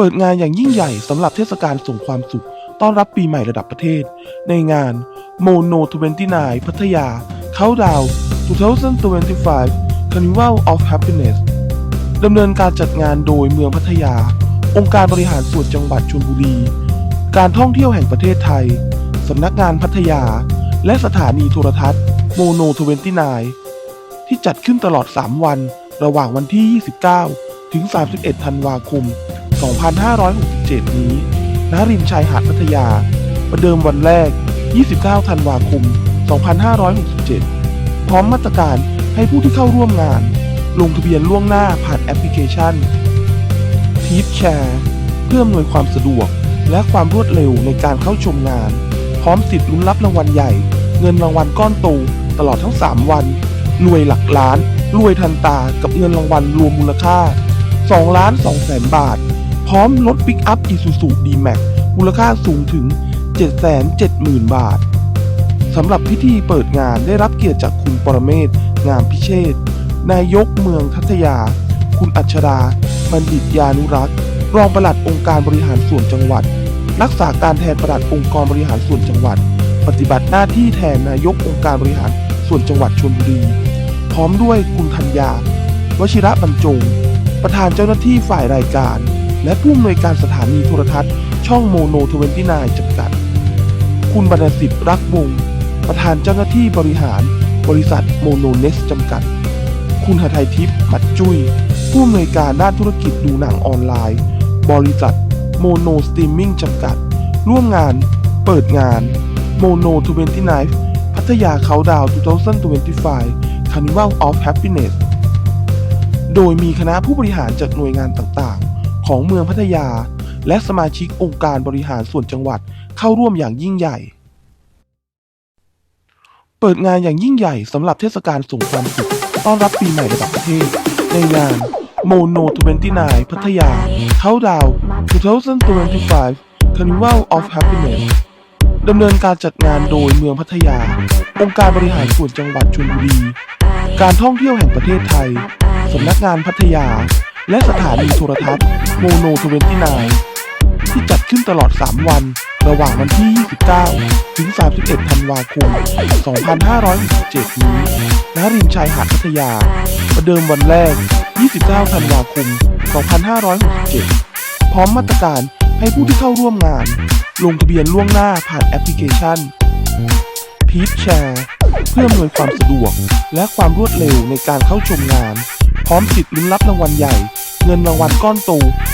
เปิดงานอย่างยิ่งใหญ่สำหรับเทศกาลส่งความสุข ต้อนรับปีใหม่ระดับประเทศ ในงาน Mono 29พัทยาเขาดาว2025 Carnival of Happiness ดำเนินการจัดงานโดยเมืองพัทยา องค์การบริหารส่วนจังหวัดชลบุรี การท่องเที่ยวแห่งประเทศไทย สำนักงานพัทยา และสถานีโทรทัศน์โมโน29ที่จัดขึ้นตลอด 3 วันระหว่างวันที่ 29 ถึง 31 ธันวาคม 2567 นี้ ณ ริมชายหาดพัทยา ประเดิมวันแรก 29 ธันวาคม 2567 พร้อมมาตรการให้ผู้ที่เข้าร่วมงาน ลงทะเบียนล่วงหน้าผ่านแอปพลิเคชันทีฟแชร์เพื่ออำนวยความสะดวก และความรวดเร็วในการเข้าชมงาน พร้อมสิทธิ์ลุ้นรับรางวัลใหญ่ เงินรางวัลก้อนโตตลอดทั้ง 3 วันรวยหลักล้านรวยทันตากับเงินรางวัลรวมมูลค่า2ล้าน2แสนบาท พร้อมรถปิกอัพ Isuzu D-Max มูลค่าสูงถึง 770,000 บาทสำหรับพิธีเปิดงานได้รับเกียรติจากคุณปรเมศ งามพิเชษ นายกเมืองทัทยา คุณอัชราบัณฑิตยานุรักษ์ รองปลัดองค์การบริหารส่วนจังหวัด รักษาการแทนปลัดองค์กรบริหารส่วนจังหวัด ปฏิบัติหน้าที่แทนนายกองค์การบริหารส่วนจังหวัดชลบุรี พร้อมด้วยคุณธัญญา วชิระบรรจง ประธานเจ้าหน้าที่ฝ่ายรายการ และผู้อำนวยการสถานีโทรทัศน์ ช่องโมโน29จำกัด คุณบรรณสิทธิ์รักวงประธานเจ้าหน้าที่บริหาร บริษัทโมโนเนสจำกัด คุณหทัยทิพย์มัดจุย้ย ผู้อำนวยการด้านธุรกิจดูหนังออนไลน์ บริษัทโมโนสตรีมมิ่งจำกัด ร่วมงาน เปิดงานโมโน29พัทยาเขาดาว2025 Carnival of Happiness โดยมีคณะผู้บริหารจากหน่วยงานต่างๆ ของเมืองพัทยา และสมาชิกองค์การบริหารส่วนจังหวัดเข้าร่วมอย่างยิ่งใหญ่ เปิดงานอย่างยิ่งใหญ่สำหรับเทศกาลส่งความสุขต้อนรับปีใหม่ระดับประเทศ ในงาน Mono 29พัทยาเขาดาว2025 Carnival of Happiness ดำเนินการจัดงานโดยเมืองพัทยา องค์การบริหารส่วนจังหวัดชลบุรี การท่องเที่ยวแห่งประเทศไทย สำนักงานพัทยา และสถานีโทรทัศน์โมโน29ที่จัดขึ้นตลอด 3 วัน ระหว่างวันที่ 29 ถึง 31 ธันวาคม 2567 นี้ณริมชายหาดพัทยา ประเดิมวันแรก 29 ธันวาคม 2567 พร้อมมาตรการให้ผู้ที่เข้าร่วมงาน ลงทะเบียนล่วงหน้าผ่านแอปพลิเคชันพีทแชร์เพื่ออำนวยความสะดวกและความรวดเร็วในการเข้าชมงาน พร้อมสิทธิ์ลุ้นรับรางวัลใหญ่ เงินรางวัลก้อนโต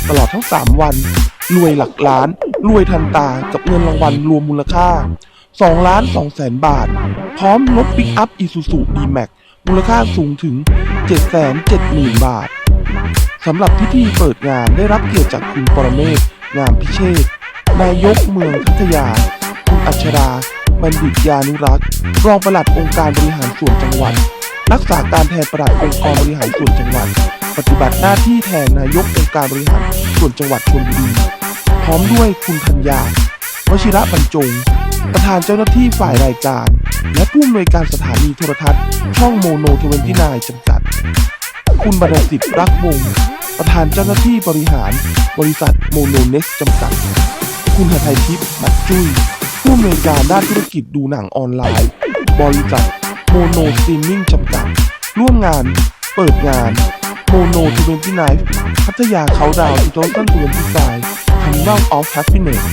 ตลอดทั้ง 3 วัน รวยหลักล้าน รวยทันตากับเงินรางวัลรวมมูลค่า2ล้าน2แสนบาท พร้อมรถปิกอัพ Isuzu D-Max มูลค่าสูงถึง 770,000 บาท สำหรับพิธีเปิดงานได้รับเกียรติจากคุณปรเมศ งามพิเชษ นายกเมืองพัทยา คุณอัชรา บัณฑิตยานุรักษ์ รองปลัดองค์การบริหารส่วนจังหวัด รักษาการแทนปลัดองค์กรบริหารส่วนจังหวัด ปฏิบัติหน้าที่แทนนายกองค์การบริหารส่วนจังหวัดชลบุรีพร้อมด้วยคุณธัญญาวชิระบรรจง ประธานเจ้าหน้าที่ฝ่ายรายการ และผู้อำนวยการสถานีโทรทัศน์ ช่องโมโน29จำกัด คุณบรรณสิทธิ์รักวงประธานเจ้าหน้าที่บริหาร บริษัทโมโนเนสจำกัด คุณหทัยทิพย์มัดจุย้ยผู้อำนวยการด้านธุรกิจดูหนังออนไลน์ บริษัท โมโนสตรีมมิ่งจำกัด ร่วมงาน เปิดงานโมโน29พัทยาเขาดาว2025 Carnival of Happiness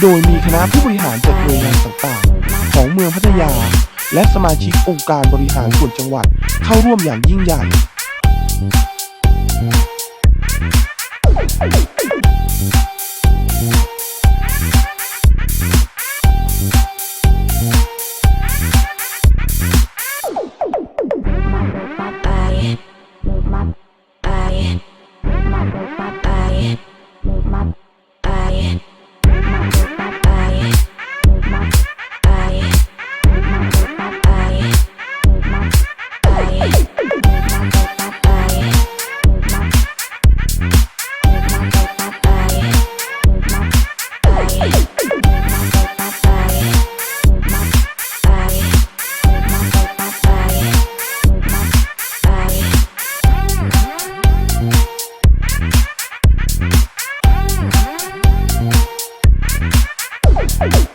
โดยมีคณะผู้บริหารจากหน่วยงานต่างๆ ของเมืองพัทยา และสมาชิกองค์การบริหารส่วนจังหวัดเข้าร่วมอย่างยิ่งใหญ่ Hey!